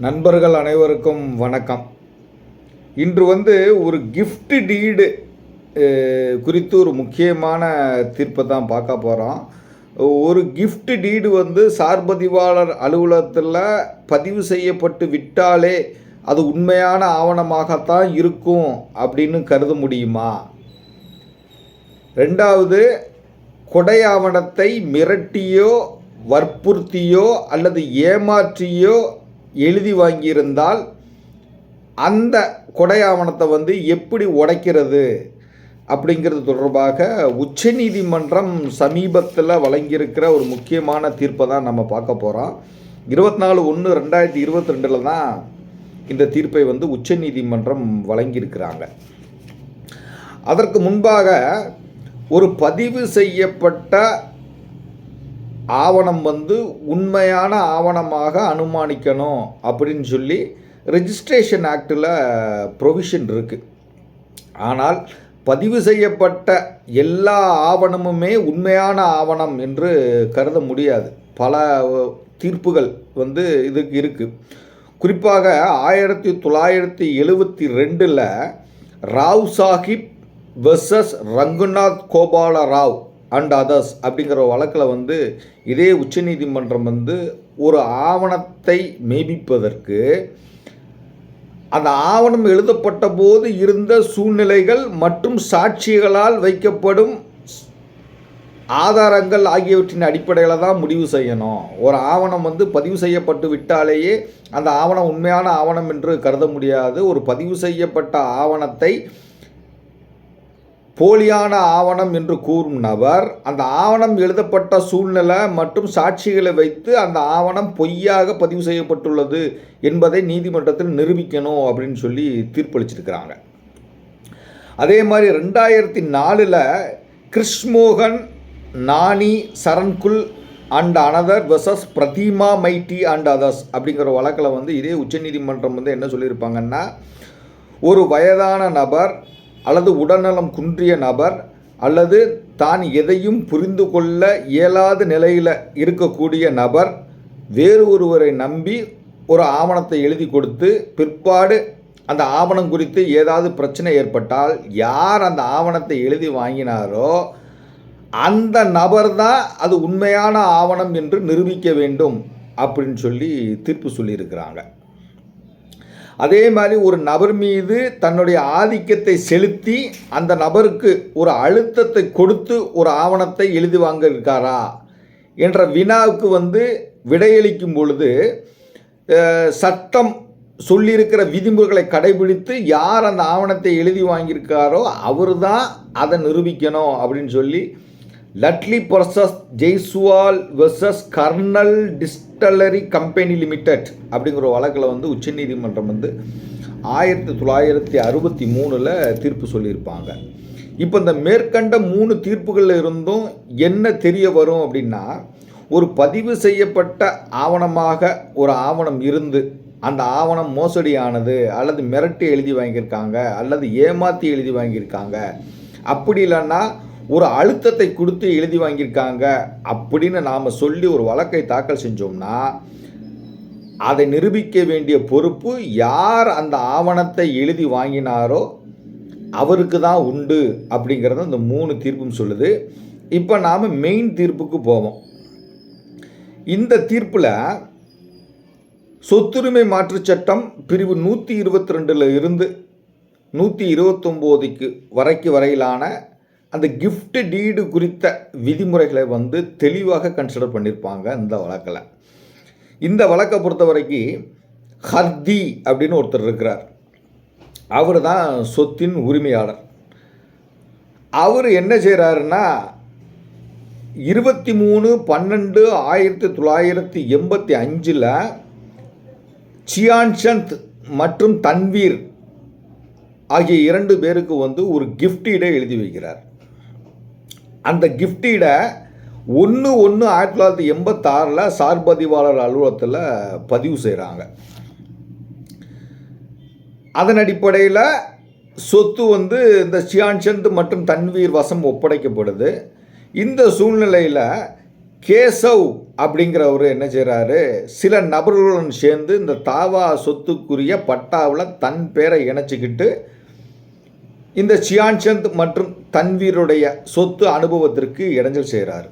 நண்பர்கள் அனைவருக்கும் வணக்கம். இன்று வந்து ஒரு கிஃப்ட் டீடு குறித்து ஒரு முக்கியமான தீர்ப்பை தான் பார்க்க போகிறோம் ஒரு கிஃப்ட் டீடு வந்து சார்பதிவாளர் அலுவலகத்தில் பதிவு செய்யப்பட்டு விட்டாலே அது உண்மையான ஆவணமாகத்தான் இருக்கும் அப்படின்னு கருத முடியுமா? ரெண்டாவது கொடை ஆவணத்தை மிரட்டியோ வற்புறுத்தியோ அல்லது ஏமாற்றியோ எழுதி வாங்கியிருந்தால் அந்த கொடை ஆவணத்தை வந்து எப்படி உடைக்கிறது அப்படிங்கிறது தொடர்பாக உச்சநீதிமன்றம் சமீபத்தில் வழங்கியிருக்கிற ஒரு முக்கியமான தீர்ப்பை தான் நம்ம பார்க்க போகிறோம் இருபத்தி நாலு ஒன்று ரெண்டாயிரத்தி இருபத்தி ரெண்டில் தான் இந்த தீர்ப்பை வந்து உச்சநீதிமன்றம் வழங்கியிருக்கிறாங்க. அதற்கு முன்பாக ஒரு பதிவு செய்யப்பட்ட ஆவணம் வந்து உண்மையான ஆவணமாக அனுமானிக்கணும் அப்படின்னு சொல்லி ரெஜிஸ்ட்ரேஷன் ஆக்டில் ப்ரொவிஷன் இருக்குது ஆனால் பதிவு செய்யப்பட்ட எல்லா ஆவணமுமே உண்மையான ஆவணம் என்று கருத முடியாது. பல தீர்ப்புகள் வந்து இதுக்கு இருக்குது குறிப்பாக ஆயிரத்தி தொள்ளாயிரத்தி எழுவத்தி ரெண்டில் Rao Sahib versus Rangunath Gopala Rao and others அப்படிங்கிற வழக்கில் வந்து இதே உச்சநீதிமன்றம் வந்து ஒரு ஆவணத்தை மெய்ப்பிப்பதற்கு அந்த ஆவணம் எழுதப்பட்ட போது இருந்த சூழ்நிலைகள் மற்றும் சாட்சிகளால் வைக்கப்படும் ஆதாரங்கள் ஆகியவற்றின் அடிப்படையில் தான் முடிவு செய்யணும். ஒரு ஆவணம் வந்து பதிவு செய்யப்பட்டு விட்டாலேயே அந்த ஆவணம் உண்மையான ஆவணம் என்று கருத முடியாது. ஒரு பதிவு செய்யப்பட்ட ஆவணத்தை போலியான ஆவணம் என்று கூறும் நபர் அந்த ஆவணம் எழுதப்பட்ட சூழ்நிலை மற்றும் சாட்சிகளை வைத்து அந்த ஆவணம் பொய்யாக பதிவு செய்யப்பட்டுள்ளது என்பதை நீதிமன்றத்தில் நிரூபிக்கணும் அப்படின்னு சொல்லி தீர்ப்பளிச்சிருக்கிறாங்க. அதே மாதிரி ரெண்டாயிரத்தி நாலில் Krishmohan Nani Charankul and another versus Pratima Maity and others அப்படிங்கிற வழக்கில் வந்து இதே உச்சநீதிமன்றம் வந்து என்ன சொல்லியிருப்பாங்கன்னா ஒரு வயதான நபர் அல்லது உடல்நலம் குன்றிய நபர் அல்லது தான் எதையும் புரிந்து கொள்ள இயலாத நிலையில் இருக்கக்கூடிய நபர் வேறு ஒருவரை நம்பி ஒரு ஆவணத்தை எழுதி கொடுத்து பிற்பாடு அந்த ஆவணம் குறித்து ஏதாவது பிரச்சனை ஏற்பட்டால் யார் அந்த ஆவணத்தை எழுதி வாங்கினாரோ அந்த நபர் தான் அது உண்மையான ஆவணம் என்று நிரூபிக்க வேண்டும் அப்படின்னு சொல்லி தீர்ப்பு சொல்லியிருக்கிறாங்க. அதே மாதிரி ஒரு நபர் மீது தன்னுடைய ஆதிக்கத்தை செலுத்தி அந்த நபருக்கு ஒரு அழுத்தத்தை கொடுத்து ஒரு ஆவணத்தை எழுதி வாங்க இருக்காரா என்ற வினாவுக்கு வந்து விடையளிக்கும் பொழுது சட்டம் சொல்லியிருக்கிற விதிமுறைகளை கடைபிடித்து யார் அந்த ஆவணத்தை எழுதி வாங்கியிருக்காரோ அவர் தான் அதை நிரூபிக்கணும் அப்படின்னு சொல்லி Ladli Prasad Jaiswal versus Karnal distillery company limited அப்படிங்கிற வழக்கில் வந்து உச்சநீதிமன்றம் வந்து ஆயிரத்தி தொள்ளாயிரத்தி அறுபத்தி மூணில் தீர்ப்பு சொல்லியிருப்பாங்க. இப்போ இந்த மேற்கண்ட மூணு தீர்ப்புகளில் இருந்தும் என்ன தெரிய வரும் அப்படின்னா ஒரு பதிவு செய்யப்பட்ட ஆவணமாக ஒரு ஆவணம் இருந்து அந்த ஆவணம் மோசடியானது அல்லது மிரட்டி எழுதி வாங்கியிருக்காங்க அல்லது ஏமாற்றி எழுதி வாங்கியிருக்காங்க. அப்படி இல்லைன்னா ஒரு அழுத்தத்தை கொடுத்து எழுதி வாங்கியிருக்காங்க அப்படின்னு நாம் சொல்லி ஒரு வழக்கை தாக்கல் செஞ்சோம்னா அதை நிரூபிக்க வேண்டிய பொறுப்பு யார் அந்த ஆவணத்தை எழுதி வாங்கினாரோ அவருக்கு தான் உண்டு அப்படிங்கிறத இந்த மூணு தீர்ப்பும் சொல்லுது. இப்போ நாம் மெயின் தீர்ப்புக்கு போவோம். இந்த தீர்ப்பில் சொத்துரிமை மாற்றுச் சட்டம் பிரிவு நூற்றி இருபத்தி ரெண்டில் இருந்து நூற்றி இருபத்தொம்போதுக்கு வரைக்கு வரையிலான அந்த கிஃப்ட்டு டீடு குறித்த விதிமுறைகளை வந்து தெளிவாக கன்சிடர் பண்ணியிருப்பாங்க இந்த வழக்கில். இந்த வழக்கை பொறுத்த வரைக்கும் ஹர்தி அப்படின்னு ஒருத்தர் இருக்கிறார். அவர் தான் சொத்தின் உரிமையாளர். அவர் என்ன செய்கிறாருன்னா இருபத்தி மூணு பன்னெண்டு ஆயிரத்தி தொள்ளாயிரத்தி எண்பத்தி அஞ்சில் சியான்சந்த் மற்றும் தன்வீர் ஆகிய இரண்டு பேருக்கு வந்து ஒரு கிஃப்டீடை எழுதி வைக்கிறார். அந்த கிஃப்டீடை ஒன்று ஒன்று ஆயிரத்தி தொள்ளாயிரத்தி எண்பத்தாறில் சார்பதிவாளர் அலுவலகத்தில் பதிவு செய்கிறாங்க அதன் அடிப்படையில் சொத்து வந்து இந்த சியான்சந்த் மற்றும் தன்வீர் வசம் ஒப்படைக்கப்படுது. இந்த சூழ்நிலையில் கேசவ் அப்படிங்கிறவர் என்ன செய்கிறாரு சில நபர்களுடன் சேர்ந்து இந்த தாவா சொத்துக்குரிய பட்டாவில் தன் பேரை இணைச்சிக்கிட்டு இந்த சியான்சந்த் மற்றும் தன்வீருடைய சொத்து அனுபவத்திற்கு இடைஞ்சல் செய்கிறார்.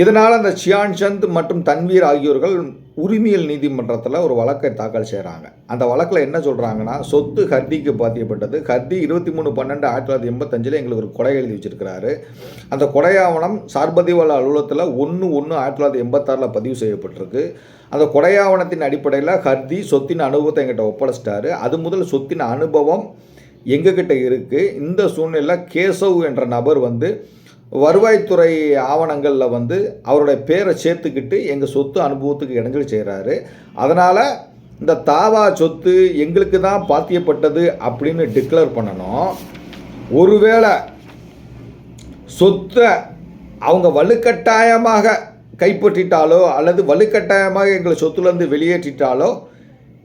இதனால் அந்த சியான்சந்த் மற்றும் தன்வீர் ஆகியோர்கள் உரிமையல் நீதிமன்றத்தில் ஒரு வழக்கை தாக்கல் செய்கிறாங்க. அந்த வழக்கில் என்ன சொல்கிறாங்கன்னா சொத்து ஹர்திக்கு பாத்தியப்பட்டது. ஹர்தி இருபத்தி மூணு பன்னெண்டு ஆயிரத்தி தொள்ளாயிரத்தி எண்பத்தஞ்சில் எங்களுக்கு ஒரு கொடை எழுதி வச்சிருக்கிறாரு. அந்த கொடையாவணம் சார்பதிவாள அலுவலகத்தில் ஒன்று ஒன்று ஆயிரத்தி தொள்ளாயிரத்தி எண்பத்தாறில் பதிவு செய்யப்பட்டிருக்கு. அந்த கொடையாவணத்தின் அடிப்படையில் ஹர்தி சொத்தின் அனுபவத்தை எங்கிட்ட ஒப்படைச்சிட்டாரு. அது முதல் சொத்தின் அனுபவம் எங்ககிட்ட இருக்குது இந்த சூழ்நிலையில் கேசவ் என்ற நபர் வந்து வருவாய்த்துறை ஆவணங்களில் வந்து அவருடைய பேரை சேர்த்துக்கிட்டு எங்கள் சொத்து அனுபவத்துக்கு இடைஞ்சல் செய்கிறாரு அதனால் இந்த தாவா சொத்து எங்களுக்கு தான் பாத்தியப்பட்டது அப்படின்னு டிக்ளேர் பண்ணணும். ஒருவேளை சொத்தை அவங்க வலுக்கட்டாயமாக கைப்பற்றிட்டாலோ அல்லது வலுக்கட்டாயமாக எங்களை சொத்துலேருந்து வெளியேற்றிட்டாலோ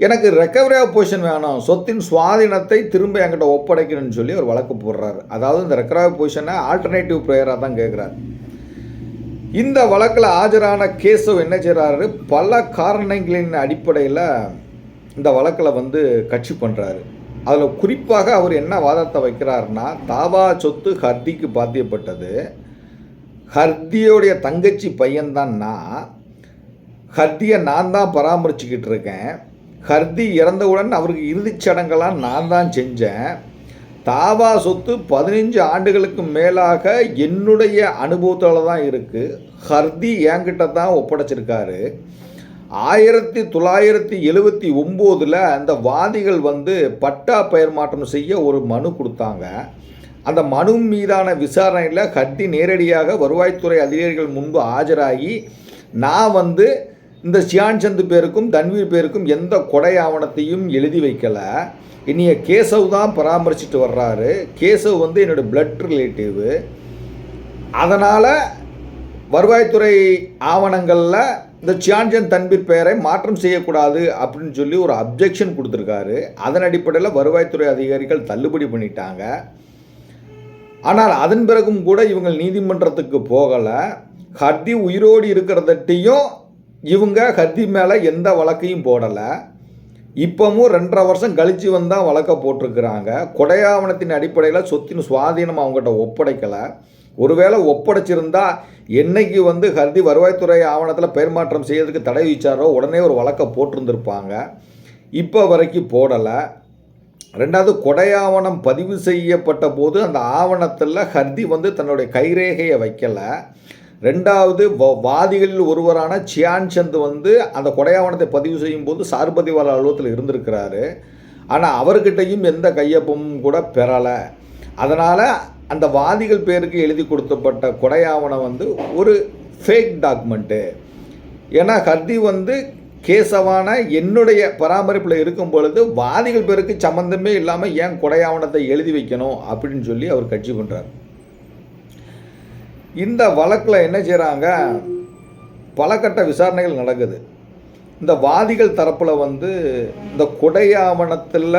எனக்கு ரெக்கவரி ஆஃப் பொசிஷன் வேணும். சொத்தின் சுவாதீனத்தை திரும்ப என்கிட்ட ஒப்படைக்கணும்னு சொல்லி ஒரு வழக்கு போடுறாரு. அதாவது இந்த ரெக்கவரி ஆஃப் பொசிஷனை ஆல்டர்னேட்டிவ் ப்ரேயராக தான் கேட்குறாரு இந்த வழக்கில் ஆஜரான கேசவ் என்ன செய்கிறாரு பல காரணங்களின் அடிப்படையில் இந்த வழக்கில் வந்து கட்சி பண்ணுறாரு அதில் குறிப்பாக அவர் என்ன வாதத்தை வைக்கிறாருன்னா தாவா சொத்து ஹர்திக்கு பாத்தியப்பட்டது. ஹர்தியோடைய தங்கச்சி பையன்தான்னா ஹர்தியை நான் தான் பராமரிச்சுக்கிட்டு இருக்கேன். ஹர்தி இறந்தவுடன் அவருக்கு இறுதிச் சடங்கெல்லாம் நான் தான் செஞ்சேன். தாவா சொத்து பதினஞ்சு ஆண்டுகளுக்கு மேலாக என்னுடைய அனுபவத்தில் தான் இருக்குது ஹர்தி என்கிட்ட தான் ஒப்படைச்சிருக்காரு. ஆயிரத்தி தொள்ளாயிரத்தி எழுவத்தி ஒம்போதில் அந்த வாதிகள் வந்து பட்டா பெயர் மாற்றம் செய்ய ஒரு மனு கொடுத்தாங்க. அந்த மனு மீதான விசாரணையில் ஹர்தி நேரடியாக வருவாய்த்துறை அதிகாரிகள் முன்பு ஆஜராகி நான் வந்து இந்த சியான்சந்த் பேருக்கும் தன்வீர் பேருக்கும் எந்த கொடை ஆவணத்தையும் எழுதி வைக்கலை. என்னைய கேசவ் தான் பராமரிச்சுட்டு வர்றாரு. கேசவ் வந்து என்னோடய பிளட் ரிலேட்டிவ் அதனால் வருவாய்த்துறை ஆவணங்களில் இந்த சியான்ஜன் தன்வீர் பெயரை மாற்றம் செய்யக்கூடாது அப்படின்னு சொல்லி ஒரு அப்ஜெக்ஷன் கொடுத்துருக்காரு. அதன் அடிப்படையில் வருவாய்த்துறை அதிகாரிகள் தள்ளுபடி பண்ணிட்டாங்க. ஆனால் அதன் பிறகும் கூட இவங்க நீதிமன்றத்துக்கு போகலை. ஹர்தி உயிரோடு இருக்கிறதட்டையும் இவங்க ஹர்தி மேலே எந்த வழக்கையும் போடலை. இப்போவும் ரெண்டரை வருஷம் கழித்து வந்தால் வழக்க போட்டிருக்கிறாங்க. கொடையாவணத்தின் அடிப்படையில் சொத்தின் சுவாதீனம் அவங்ககிட்ட ஒப்படைக்கலை. ஒருவேளை ஒப்படைச்சிருந்தா என்னைக்கு வந்து ஹர்தி வருவாய்த்துறை ஆவணத்தில் பெயர் மாற்றம் செய்யறதுக்கு தடை விச்சாரோ உடனே ஒரு வழக்கை போட்டிருந்திருப்பாங்க. இப்போ வரைக்கும் போடலை. ரெண்டாவது கொடையாவணம் பதிவு செய்யப்பட்ட போது அந்த ஆவணத்தில் ஹர்தி வந்து தன்னுடைய கைரேகையை வைக்கலை. ரெண்டாவது வாதிகளில் ஒருவரான சியான் சந்த் வந்து அந்த கொடையாவணத்தை பதிவு செய்யும் போது சார்பதிவாளர் அலுவலகத்தில் இருந்திருக்கிறாரு. ஆனால் அவர்கிட்டையும் எந்த கையொப்பமும் கூட பெறலை. அதனால் அந்த வாதிகள் பேருக்கு எழுதி கொடுத்தப்பட்ட கொடையாவணம் வந்து ஒரு ஃபேக் டாக்குமெண்ட்டு ஏன்னா ஹர்தி வந்து கேசவான என்னுடைய பராமரிப்பில் இருக்கும் பொழுது வாதிகள் பேருக்கு சம்மந்தமே இல்லாமல் ஏன் கொடையாவணத்தை எழுதி வைக்கணும் அப்படின்னு சொல்லி அவர் கட்சி பண்ணுறார் இந்த வழக்கில் என்ன செய்கிறாங்க பல கட்ட விசாரணைகள் நடக்குது. இந்த வாதிகள் தரப்பில் வந்து இந்த கொடையாவணத்தில்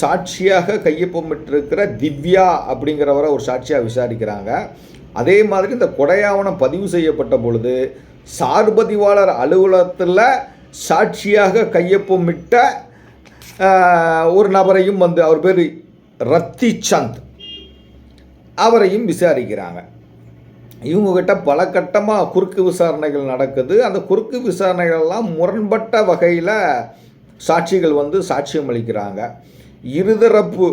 சாட்சியாக கையொப்பமிட்டிருக்கிற திவ்யா அப்படிங்கிறவரை ஒரு சாட்சியாக விசாரிக்கிறாங்க. அதே மாதிரி இந்த கொடையாவணம் பதிவு செய்யப்பட்ட பொழுது சார்பதிவாளர் அலுவலகத்தில் சாட்சியாக கையொப்பமிட்ட ஒரு நபரையும் வந்து அவர் பேர் ரத்தி சந்த் அவரையும் விசாரிக்கிறாங்க. இவங்கக்கிட்ட பல கட்டமாக குறுக்கு விசாரணைகள் நடக்குது. அந்த குறுக்கு விசாரணைகள்லாம் முரண்பட்ட வகையில் சாட்சிகள் வந்து சாட்சியம் அளிக்கிறாங்க. இருதரப்பு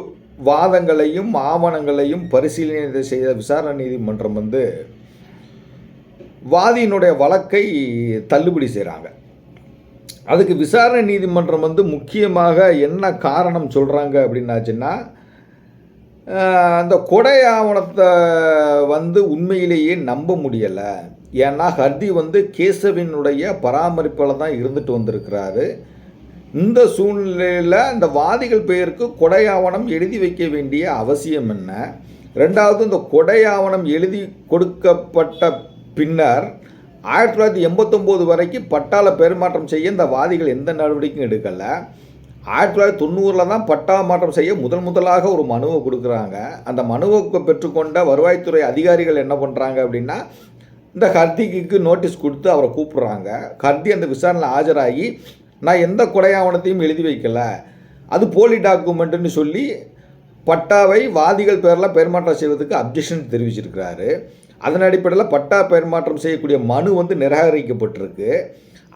வாதங்களையும் ஆவணங்களையும் பரிசீலனை செய்த விசாரணை நீதிமன்றம் வந்து வாதியினுடைய வழக்கை தள்ளுபடி செய்கிறாங்க அதுக்கு விசாரணை நீதிமன்றம் வந்து முக்கியமாக என்ன காரணம் சொல்கிறாங்க அப்படின்னாச்சுன்னா அந்த கொடை ஆவணத்தை வந்து உண்மையிலேயே நம்ப முடியலை. ஏன்னா ஹர்தி வந்து கேசவினுடைய பராமரிப்பில் தான் இருந்துட்டு வந்திருக்கிறாரு. இந்த சூழ்நிலையில் இந்த வாதிகள் பெயருக்கு கொடை ஆவணம் எழுதி வைக்க வேண்டிய அவசியம் என்ன? ரெண்டாவது இந்த கொடை ஆவணம் எழுதி கொடுக்கப்பட்ட பின்னர் ஆயிரத்தி தொள்ளாயிரத்தி எண்பத்தொம்போது வரைக்கும் பட்டாள பெருமாற்றம் செய்ய இந்த வாதிகள் எந்த நடவடிக்கையும் எடுக்கலை. ஆயிரத்தி தொள்ளாயிரத்தி தொண்ணூறில் தான் பட்டா மாற்றம் செய்ய முதல் முதலாக ஒரு மனுவை கொடுக்குறாங்க. அந்த மனுவை பெற்றுக்கொண்ட வருவாய்த்துறை அதிகாரிகள் என்ன பண்ணுறாங்க அப்படின்னா இந்த ஹர்திக்கு நோட்டீஸ் கொடுத்து அவரை கூப்பிட்றாங்க. ஹர்தி அந்த விசாரணையில் ஆஜராகி நான் எந்த கொலை ஆவணத்தையும் எழுதி வைக்கல. அது போலி டாக்குமெண்ட்டுன்னு சொல்லி பட்டாவை வாதிகள் பேரில் பெருமாற்றம் செய்வதற்கு அப்ஜெக்ஷன் தெரிவிச்சிருக்கிறாரு. அதன் அடிப்படையில் பட்டா பெருமாற்றம் செய்யக்கூடிய மனு வந்து நிராகரிக்கப்பட்டிருக்கு.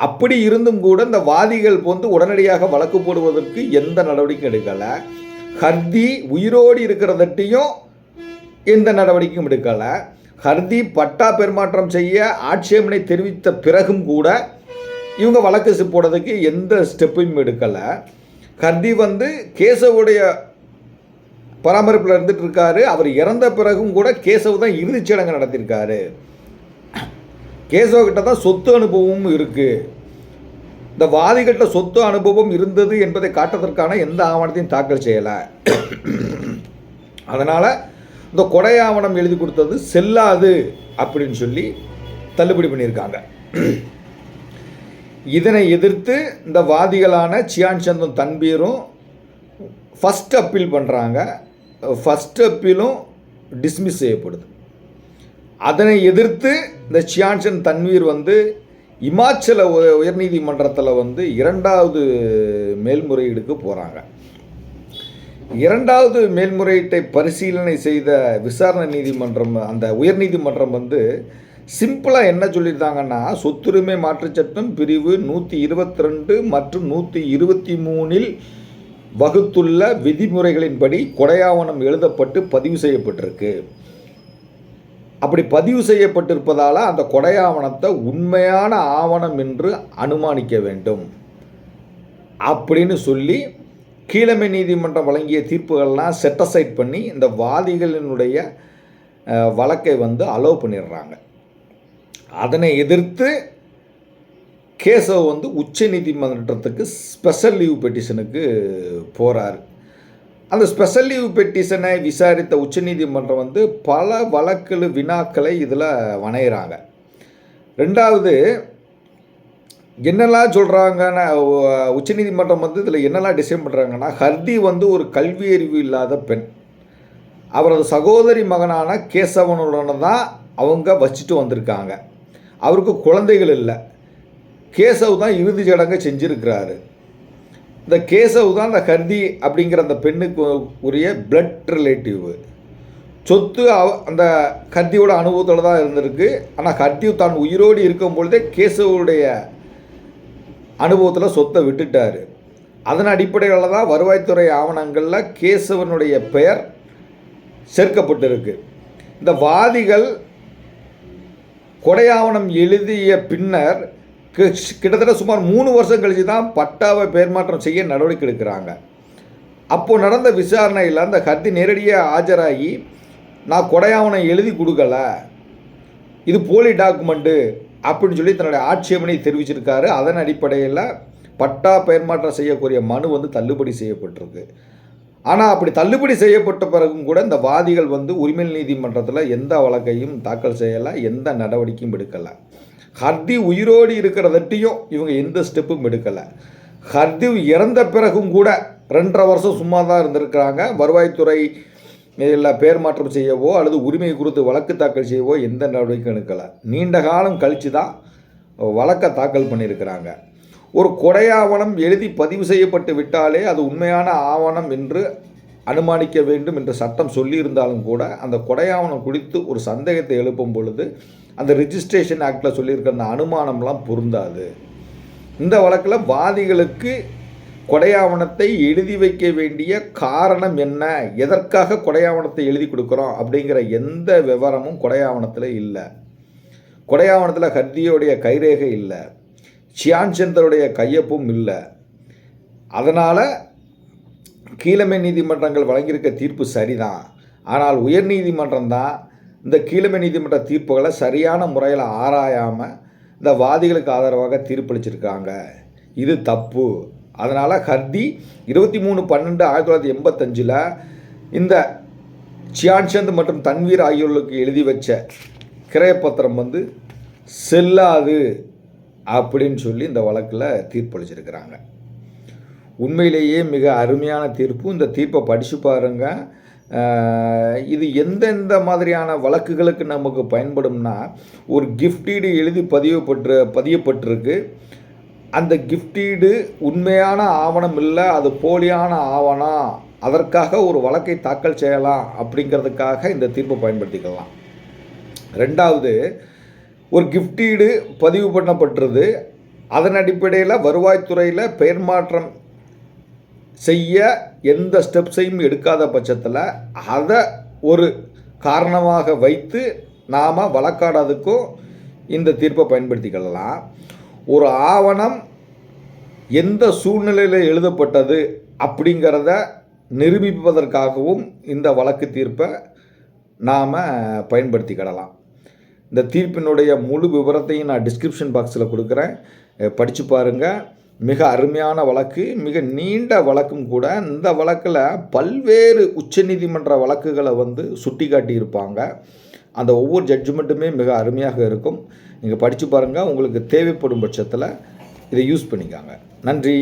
அப்படி இருந்தும் கூட இந்த வாதிகள் வந்து உடனடியாக வழக்கு போடுவதற்கு எந்த நடவடிக்கையும் எடுக்கலை. ஹர்தி உயிரோடு இருக்கிறதட்டையும் எந்த நடவடிக்கையும் எடுக்கலை. ஹர்தி பட்டா பெருமாற்றம் செய்ய ஆட்சேபனை தெரிவித்த பிறகும் கூட இவங்க வழக்கு போடுறதுக்கு எந்த ஸ்டெப்பையும் எடுக்கலை. ஹர்தி வந்து கேசவுடைய பராமரிப்பில் இருந்துட்டு இருக்காரு. அவர் இறந்த பிறகும் கூட கேசவ் தான் இறுதிச்சடங்கு நடத்தியிருக்காரு. கேசவ கிட்ட தான் சொத்து அனுபவமும் இருக்குது இந்த வாதிகிட்ட சொத்து அனுபவம் இருந்தது என்பதை காட்டுவதற்கான எந்த ஆவணத்தையும் தாக்கல் செய்யலை. அதனால் இந்த கொடை ஆவணம் எழுதி கொடுத்தது செல்லாது அப்படின்னு சொல்லி தள்ளுபடி பண்ணியிருக்காங்க. இதனை எதிர்த்து இந்த வாதிகளான சியான் சந்தன் தன்பீரும் ஃபஸ்ட் அப்பீல் பண்ணுறாங்க ஃபஸ்ட் அப்பீலும் டிஸ்மிஸ் செய்யப்படுது. அதனை எதிர்த்து இந்த சியான்சன் தன்வீர் வந்து இமாச்சல உ- உயர்நீதிமன்றத்தில் வந்து இரண்டாவது மேல்முறையீடுக்கு போகிறாங்க இரண்டாவது மேல்முறையீட்டை பரிசீலனை செய்த விசாரணை நீதிமன்றம் அந்த உயர்நீதிமன்றம் வந்து சிம்பிளாக என்ன சொல்லியிருந்தாங்கன்னா சொத்துரிமை மாற்றுச் சட்டம் பிரிவு நூற்றி இருபத்தி ரெண்டு மற்றும் நூற்றி இருபத்தி மூணில் வகுத்துள்ள விதிமுறைகளின்படி கொடையாவணம் எழுதப்பட்டு பதிவு செய்யப்பட்டிருக்கு. அப்படி பதிவு செய்யப்பட்டிருப்பதால் அந்த கொடையாவணத்தை உண்மையான ஆவணம் என்று அனுமானிக்க வேண்டும். அப்படின்னு சொல்லி கீழமை நீதிமன்றம் வழங்கிய தீர்ப்புகள்லாம் செட்டசைட் பண்ணி இந்த வாதிகளினுடைய வழக்கை வந்து அலோவ் பண்ணிடுறாங்க. அதனை எதிர்த்து கேசவ் வந்து உச்ச நீதிமன்றத்துக்கு ஸ்பெஷல் லீவ் பெட்டிஷனுக்கு போகிறார் அந்த ஸ்பெஷல் லீவ் பெட்டிஷனை விசாரித்த உச்சநீதிமன்றம் வந்து பல வழக்கு வினாக்களை இதில் வணையிறாங்க. ரெண்டாவது என்னெல்லாம் சொல்கிறாங்கன்னா உச்சநீதிமன்றம் வந்து இதில் என்னெல்லாம் டிசைன் பண்ணுறாங்கன்னா ஹர்தி வந்து ஒரு கல்வி அறிவு இல்லாத பெண். அவரது சகோதரி மகனான கேசவனுடன் தான் அவங்க வச்சுட்டு வந்திருக்காங்க. அவருக்கு குழந்தைகள் இல்லை. கேசவ் தான் இறுதி சடங்கை செஞ்சுருக்கிறாரு. இந்த கேசவ் தான் அந்த ஹர்தி அப்படிங்கிற அந்த பெண்ணுக்கு உரிய பிளட் ரிலேட்டிவ் சொத்து அவ அந்த ஹர்தியோட அனுபவத்தில் தான் இருந்திருக்கு. ஆனால் ஹர்தி தான் உயிரோடு இருக்கும் பொழுதே கேசவுடைய அனுபவத்தில் சொத்தை விட்டுட்டார். அதன் அடிப்படையில் தான் வருவாய்த்துறை ஆவணங்களில் கேசவனுடைய பெயர் சேர்க்கப்பட்டிருக்கு. இந்த வாதிகள் கொடையாவணம் எழுதிய பின்னர் கிட்டத்தட்ட சுமார் மூணு வருஷம் கழிச்சு தான் பட்டாவை பெயர் மாற்றம் செய்ய நடவடிக்கை எடுக்கிறாங்க. அப்போது நடந்த விசாரணையில் அந்த கத்தி நேரடியாக ஆஜராகி நான் கொடையாவனை எழுதி கொடுக்கல. இது போலி டாக்குமெண்ட்டு அப்படின்னு சொல்லி தன்னுடைய ஆட்சேபனை தெரிவிச்சிருக்காரு. அதன் அடிப்படையில் பட்டா பெயர் மாற்றம் செய்யக்கூடிய மனு வந்து தள்ளுபடி செய்யப்பட்டிருக்கு. ஆனால் அப்படி தள்ளுபடி செய்யப்பட்ட பிறகும் கூட இந்த வாதிகள் வந்து உரிமை நீதிமன்றத்தில் எந்த வழக்கையும் தாக்கல் செய்யலை எந்த நடவடிக்கையும் எடுக்கலை. ஹர்தி உயிரோடு இருக்கிறதட்டையும் இவங்க எந்த ஸ்டெப்பும் எடுக்கலை. ஹர்தி இறந்த பிறகும் கூட ரெண்டரை வருஷம் சும்மா தான் இருந்திருக்கிறாங்க. வருவாய்த்துறை இல்லை பேர் மாற்றம் செய்யவோ அல்லது உரிமை குறித்து வழக்கு தாக்கல் செய்யவோ எந்த நடவடிக்கையும் எடுக்கலை. நீண்ட காலம் கழித்து தான் வழக்கை தாக்கல் பண்ணியிருக்கிறாங்க. ஒரு கொடையாவணம் எழுதி பதிவு செய்யப்பட்டு விட்டாலே அது உண்மையான ஆவணம் என்று அனுமானிக்க வேண்டும் என்று சட்டம் சொல்லியிருந்தாலும் கூட அந்த கொடையாவணம் குறித்து ஒரு சந்தேகத்தை எழுப்பும் பொழுது அந்த ரிஜிஸ்ட்ரேஷன் ஆக்டில் சொல்லியிருக்க அந்த அனுமானம்லாம் பொருந்தாது. இந்த வழக்கில் வாதிகளுக்கு கொடையாவணத்தை எழுதி வைக்க வேண்டிய காரணம் என்ன? எதற்காக கொடையாவணத்தை எழுதி கொடுக்குறோம்? அப்படிங்கிற எந்த விவரமும் கொடையாவணத்தில் இல்லை. கொடையாவணத்தில் ஹர்தியோடைய கைரேகை இல்லை. சியான் சந்தருடைய கையொப்பும் இல்லை. அதனால் கீழமை நீதிமன்றங்கள் வழங்கியிருக்க தீர்ப்பு சரிதான். ஆனால் உயர்நீதிமன்றம் தான் இந்த கீழமை நீதிமன்ற தீர்ப்புகளை சரியான முறையில் ஆராயாமல் இந்த வாதிகளுக்கு ஆதரவாக தீர்ப்பளிச்சிருக்காங்க. இது தப்பு. அதனால் ஹர்தி இருபத்தி மூணு பன்னெண்டு ஆயிரத்தி தொள்ளாயிரத்தி எண்பத்தஞ்சில் இந்த சியான்சந்த் மற்றும் தன்வீர் ஆகியோர்களுக்கு எழுதி வச்ச கிரயப்பத்திரம் வந்து செல்லாது அப்படின்னு சொல்லி இந்த வழக்கில் தீர்ப்பளிச்சிருக்கிறாங்க. உண்மையிலேயே மிக அருமையான தீர்ப்பு. இந்த தீர்ப்பை படித்து பாருங்க. இது எந்தெந்த மாதிரியான வழக்குகளுக்கு நமக்கு பயன்படும்னா ஒரு கிஃப்டீடு எழுதி பதியப்பட்டு பதியப்பட்டிருக்கு. அந்த கிஃப்டீடு உண்மையான ஆவணம் இல்லை அது போலியான ஆவணம் அதற்காக ஒரு வழக்கை தாக்கல் செய்யலாம் அப்படிங்கிறதுக்காக இந்த தீர்ப்பை பயன்படுத்திக்கலாம். ரெண்டாவது ஒரு கிஃப்டீடு பதிவு பண்ணப்பட்டிருது. அதன் அடிப்படையில் வருவாய்த்துறையில் பெயர் மாற்றம் செய்ய எந்த ஸ்டெப்ஸையும் எடுக்காத பட்சத்தில் அதை ஒரு காரணமாக வைத்து நாம் வழக்காடாததுக்கும் இந்த தீர்ப்பை பயன்படுத்திக்கலாம் ஒரு ஆவணம் எந்த சூழ்நிலையில் எழுதப்பட்டது அப்படிங்கிறத நிரூபிப்பதற்காகவும் இந்த வழக்கு தீர்ப்பை நாம் பயன்படுத்திக்கிடலாம் இந்த தீர்ப்பினுடைய முழு விவரத்தையும் நான் டிஸ்கிரிப்ஷன் பாக்ஸில் கொடுக்குறேன். படித்து பாருங்கள் மிக அருமையான வழக்கு மிக நீண்ட வழக்கும் கூட இந்த வழக்கில் பல்வேறு உச்சநீதிமன்ற வழக்குகளை வந்து சுட்டி காட்டியிருப்பாங்க அந்த ஒவ்வொரு ஜட்ஜ்மெண்ட்டுமே மிக அருமையாக இருக்கும். நீங்கள் படித்து பாருங்கள் உங்களுக்கு தேவைப்படும் பட்சத்தில் இதை யூஸ் பண்ணிக்காங்க. நன்றி.